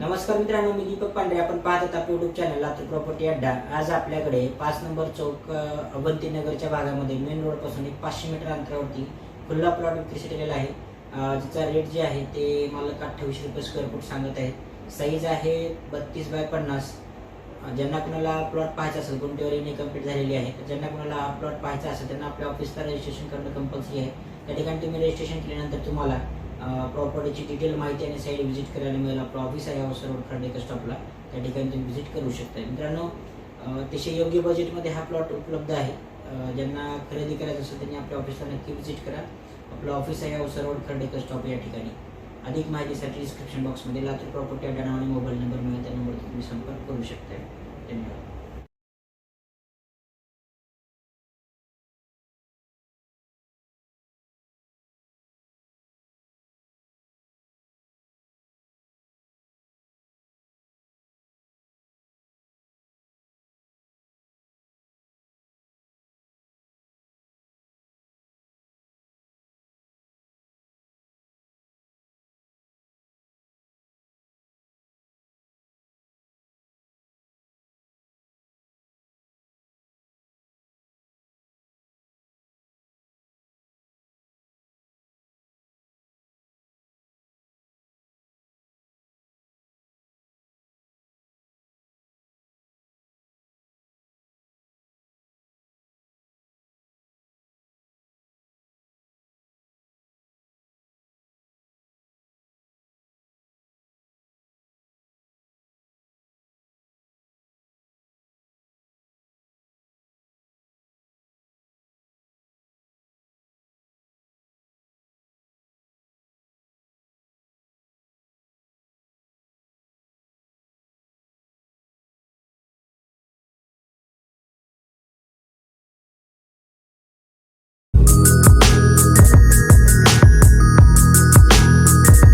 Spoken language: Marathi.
नमस्कार मित्रांनो मी दीपक पांडे आपण पाहत होता युट्यूब चॅनल लातूर प्रॉपर्टी अड्डा आज आपल्याकडे पाच नंबर चौक अवंतीनगरच्या भागामध्ये मेन रोडपासून एक पाचशे मीटर अंतरावरती खुल्ला प्लॉट विक्रीसाठी केलेला आहे. ज्याचा रेट जे आहे ते मालक अठ्ठावीसशे रुपये स्क्वेअर फूट सांगत आहेत. साईज आहे बत्तीस बाय पन्नास. ज्यांना कुणाला प्लॉट पाहायचा असेल गुंटेवर कंप्लीट झालेली आहे ज्यांना कुणाला प्लॉट पाहायचा असेल त्यांना आपल्या ऑफिसला रजिस्ट्रेशन करणं कंपल्सरी आहे. त्या ठिकाणी तुम्ही रजिस्ट्रेशन केल्यानंतर तुम्हाला प्रॉपर्टीची डिटेल माहिती आणि साईड व्हिजिट करायला मिळेल. आपलं ऑफिस आहे अवसर रोड खर्डेकर स्टॉपला त्या ठिकाणी तुम्ही व्हिजिट करू शकता. मित्रांनो अतिशय योग्य बजेटमध्ये हा प्लॉट उपलब्ध आहे. ज्यांना खरेदी करायचं असेल त्यांनी आपल्या ऑफिसला नक्की व्हिजिट करा. आपलं ऑफिस आहे अवसर रोड खर्डेकर स्टॉप या ठिकाणी. अधिक माहितीसाठी डिस्क्रिप्शन बॉक्समध्ये लातूर प्रॉपर्टी अड्डा आणि मोबाईल नंबर मिळेल. त्या नंबरवर तुम्ही संपर्क करू शकता.